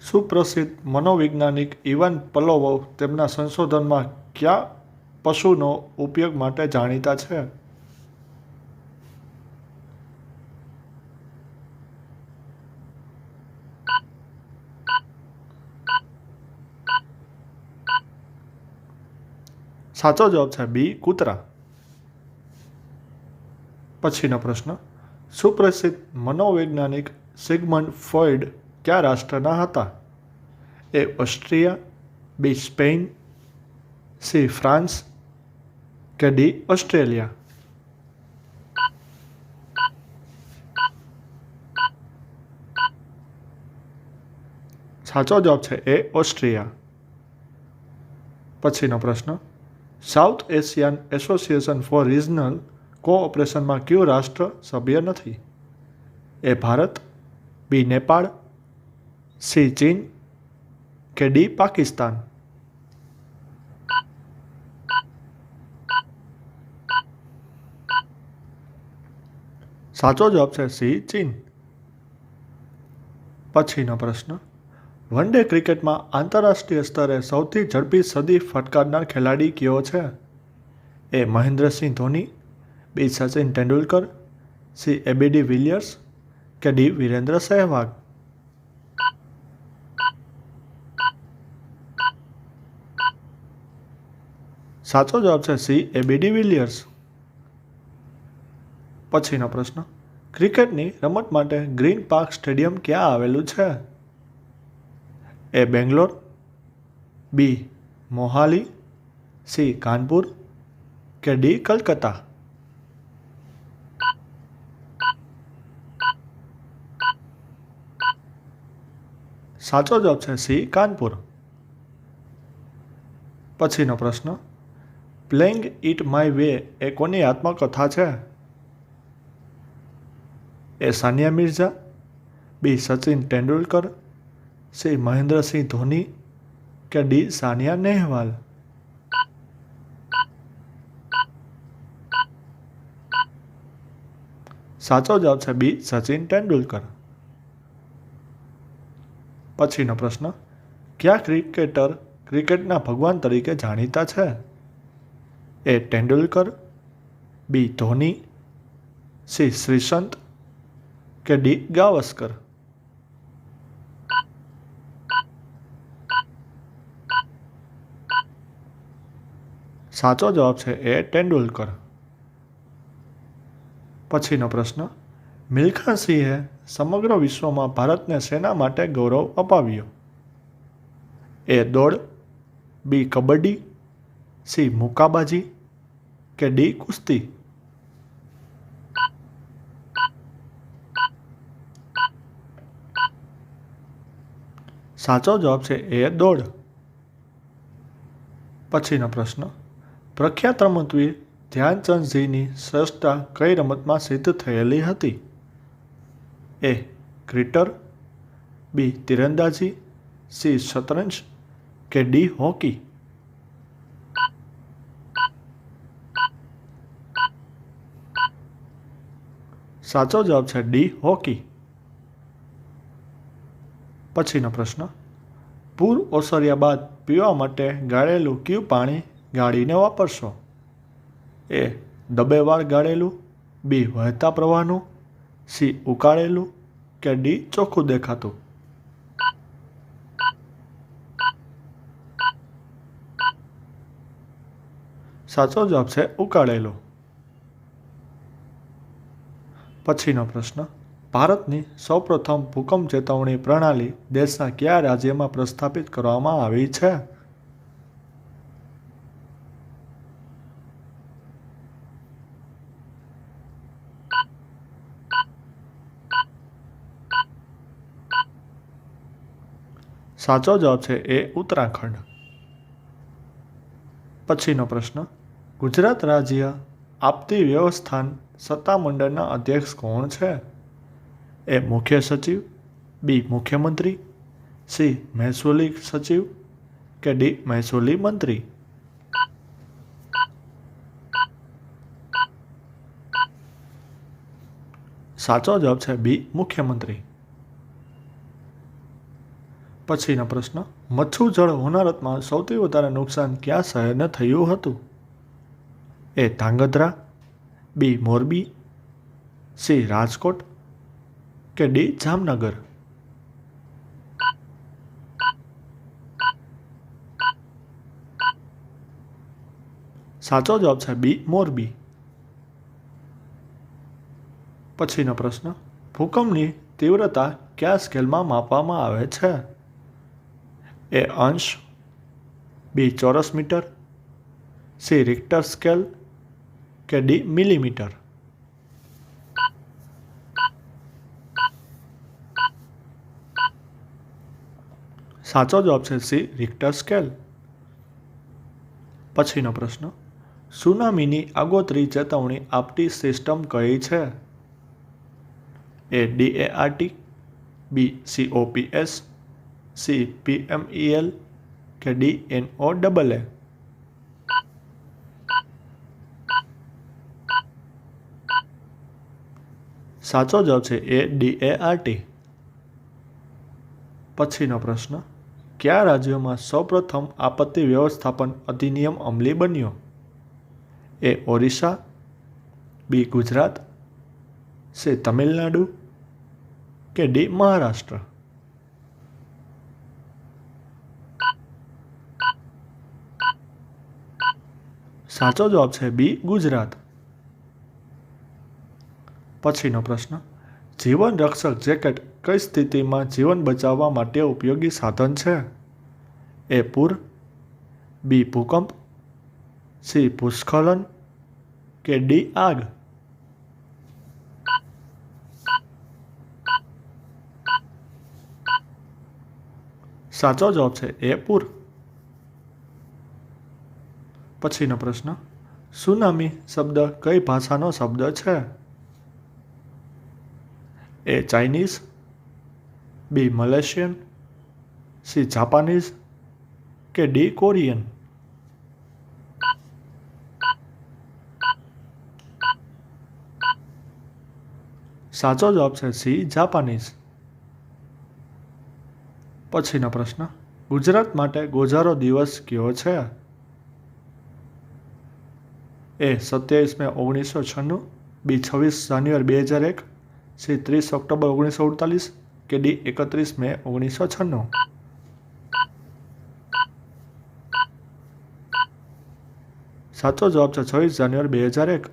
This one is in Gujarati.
સુપ્રસિદ્ધ મનોવૈજ્ઞાનિક ઇવાન પલોવ તેમના સંશોધનમાં કયા પશુનો ઉપયોગ માટે જાણીતા છે? સાચો જવાબ છે બી, કૂતરા. પછીનો પ્રશ્ન. સુપ્રસિદ્ધ મનોવૈજ્ઞાનિક સિગમન્ડ ફ્રોઇડ કયા રાષ્ટ્રના હતા? A Austria, B Spain, C France કે ડી ઓસ્ટ્રેલિયા? સાચો જવાબ છે એ ઓસ્ટ્રિયા. પછીનો પ્રશ્ન. South Asian Association for Regional કોઓપરેશનમાં કયું રાષ્ટ્ર સભ્ય નથી? A Bharat, B Nepal C ચીન કે ડી પાકિસ્તાન સાચો જવાબ છે સી ચીન પછીનો પ્રશ્ન. વન ડે ક્રિકેટમાં આંતરરાષ્ટ્રીય સ્તરે સૌથી ઝડપી સદી ફટકારનાર ખેલાડી કયો છે? A Mahendra Singh Dhoni, B Sachin Tendulkar, C ABD Villiers, કે ડી વિરેન્દ્ર સહેવાગ? સાચો જવાબ છે સી એબીડી વિલિયર્સ પછીનો પ્રશ્ન. ક્રિકેટની રમત માટે ગ્રીન પાર્ક સ્ટેડિયમ ક્યાં આવેલું છે? A Bangalore, B, Mohali, C, Kanpur કે ડી, કલકત્તા? સાચો જવાબ છે સી, કાનપુર. પછીનો પ્રશ્ન. પ્લેઇંગ ઇટ માય વે એ કોની આત્મકથા છે? A Sania Mirza, B Sachin Tendulkar, C Mahendra Singh Dhoni કે ડી સાનિયા નેહવાલ? સાચો જવાબ છે બી સચિન તેંડુલકર. પછીનો પ્રશ્ન, કયા ક્રિકેટર ક્રિકેટના ભગવાન તરીકે જાણીતા છે? A Tendulkar, B Dhoni, C Sreesanth કે ડી ગાવસ્કર? સાચો જવાબ છે એ તેંડુલકર. પછીનો પ્રશ્ન, મિલ્ખા સિંહે સમગ્ર વિશ્વમાં ભારતને સેના માટે ગૌરવ અપાવ્યો? એ દોડ, બી કબડ્ડી સી મુકાબાજી કે ડી કુસ્તી? સાચો જવાબ છે એ દોડ પછીનો પ્રશ્ન. પ્રખ્યાત રમતવીર ધ્યાનચંદજીની શ્રેષ્ઠતા કઈ રમતમાં સિદ્ધ થયેલી હતી? એ ક્રિટર, બી તીરંદાજી, સી શતરંજ કે ડી હોકી? સાચો જવાબ છે ડી, હોકી. પછીનો પ્રશ્ન. પૂર ઓસર્યા બાદ પીવા માટે ગાળેલું કયું પાણી ગાળીને વાપરશો? એ ડબ્બેવાર ગાળેલું, બી, વહેતા પ્રવાહનું, સી, ઉકાળેલું કે ડી, ચોખ્ખું દેખાતું? સાચો જવાબ છે ઉકાળેલું. પછીનો પ્રશ્ન. ભારતની સૌપ્રથમ ભૂકંપ ચેતવણી પ્રણાલી દેશના કયા રાજ્યમાં પ્રસ્થાપિત કરવામાં આવી છે? સાચો જવાબ છે એ ઉત્તરાખંડ. પછીનો પ્રશ્ન. ગુજરાત રાજ્ય આપતી વ્યવસ્થાન સત્તામંડળના અધ્યક્ષ કોણ છે? એ મુખ્ય સચિવ, બી મુખ્યમંત્રી, સી મહેસૂલી સચિવ કે ડી મહેસૂલી મંત્રી? સાચો જવાબ છે બી મુખ્યમંત્રી. પછીનો પ્રશ્ન, મચ્છુ જળ હોનારતમાં સૌથી વધારે નુકસાન કયા શહેરને થયું હતું? A Dhrangadhra B Morbi, C Rajkot કે ડી જામનગર? સાચો જવાબ છે બી મોરબી. પછીનો પ્રશ્ન, ભૂકંપની તીવ્રતા કયા સ્કેલમાં માપવામાં આવે છે? એ અંશ, બી ચોરસ મીટર, સી રિક્ટર સ્કેલ કે ડી મિલીમીટર? સાચો જવાબ છે સી રિક્ટર સ્કેલ પછીનો પ્રશ્ન, સુનામીની આગોતરી ચેતવણી આપતી સિસ્ટમ કઈ છે? એ ડીએઆરટી બી સીઓપીએસ સી પીએમઈએલ કે ડી એનઓ ડબલ એ સાચો જવાબ છે એ ડી એઆરટી પછીનો પ્રશ્ન, કયા રાજ્યોમાં સૌપ્રથમ આપત્તિ વ્યવસ્થાપન અધિનિયમ અમલી બન્યો? A Orissa, B Gujarat, C Tamil Nadu કે ડી મહારાષ્ટ્ર? સાચો જવાબ છે બી ગુજરાત. પછીનો પ્રશ્ન. જીવન રક્ષક જેકેટ કઈ સ્થિતિમાં જીવન બચાવવા માટે ઉપયોગી સાધન છે? એ પૂર, બી ભૂકંપ, સી ભૂસ્ખલન, કે ડી આગ? સાચો જવાબ છે એ પૂર. પછીનો પ્રશ્ન. સુનામી શબ્દ કઈ ભાષાનો શબ્દ છે? A Chinese, B Malaysian, C Japanese કે ડી કોરિયન? સાચો જવાબ છે સી જાપાનીઝ. પછીનો પ્રશ્ન. ગુજરાત માટે ગોઝારો દિવસ કયો છે? એ સત્યાવીસ મે ઓગણીસો છન્નું, બી છવ્વીસ જાન્યુઆરી બે હજાર એક સી ત્રીસ ઓક્ટોબર ઓગણીસો અડતાલીસ કે ડી એકત્રીસ મે ઓગણીસો છન્નું. સાચો જવાબ છે છવ્વીસ જાન્યુઆરી બે હજાર એક.